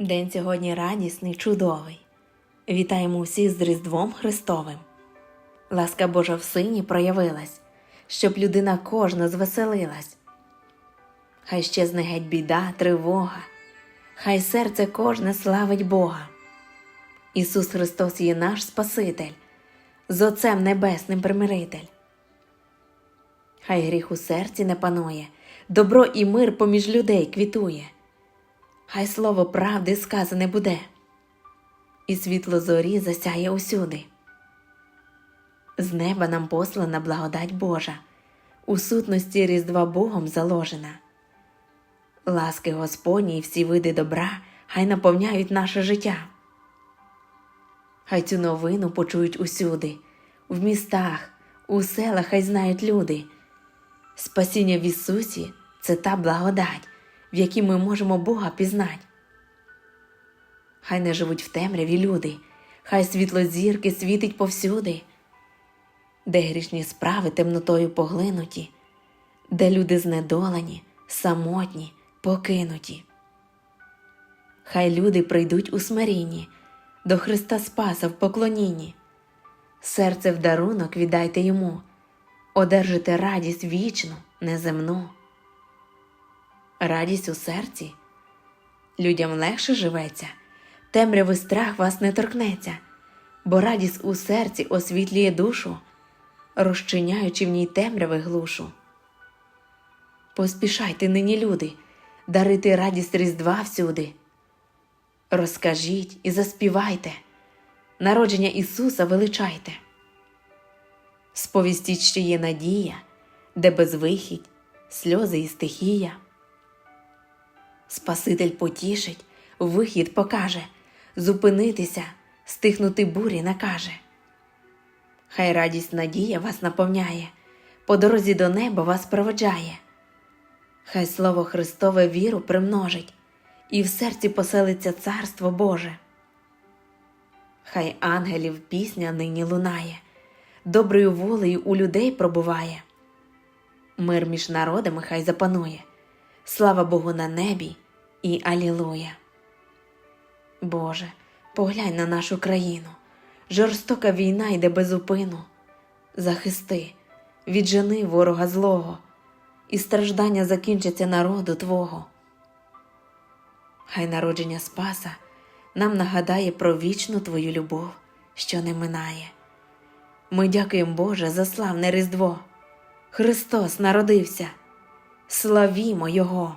День сьогодні радісний, чудовий. Вітаємо усіх з Різдвом Христовим. Ласка Божа в сині проявилась, щоб людина кожна звеселилась. Хай щезне геть біда, тривога, хай серце кожне славить Бога. Ісус Христос є наш Спаситель, з Отцем Небесним примиритель. Хай гріх у серці не панує, добро і мир поміж людей квітує. Хай слово правди сказане буде, і світло зорі засяє усюди. З неба нам послана благодать Божа, у сутності Різдва Богом заложена. Ласки Господні і всі види добра хай наповняють наше життя. Хай цю новину почують усюди, в містах, у селах хай знають люди. Спасіння в Ісусі це та благодать, в якій ми можемо Бога пізнати. Хай не живуть в темряві люди, хай світло зірки світить повсюди, де грішні справи темнотою поглинуті, де люди знедолені, самотні, покинуті. Хай люди прийдуть у смирінні, до Христа Спаса в поклонінні. Серце в дарунок віддайте йому, одержите радість вічну, неземну. Радість у серці. Людям легше живеться, темрявий страх вас не торкнеться, бо радість у серці освітлює душу, розчиняючи в ній темряви глушу. Поспішайте нині, люди, дарити радість Різдва всюди. Розкажіть і заспівайте, народження Ісуса величайте. Сповістіть, що є надія, де безвихідь, сльози і стихія. Спаситель потішить, вихід покаже, зупинитися, стихнути бурі накаже. Хай радість надія вас наповняє, по дорозі до неба вас проводжає. Хай слово Христове віру примножить, і в серці поселиться Царство Боже. Хай ангелів пісня нині лунає, доброю волею у людей пробуває. Мир між народами хай запанує, слава Богу на небі і Алілуя. Боже, поглянь на нашу країну, жорстока війна йде без упину. Захисти, віджени ворога злого, і страждання закінчаться народу Твого. Хай народження Спаса нам нагадає про вічну Твою любов, що не минає. Ми дякуємо Боже за славне Різдво. Христос народився. Славімо Його!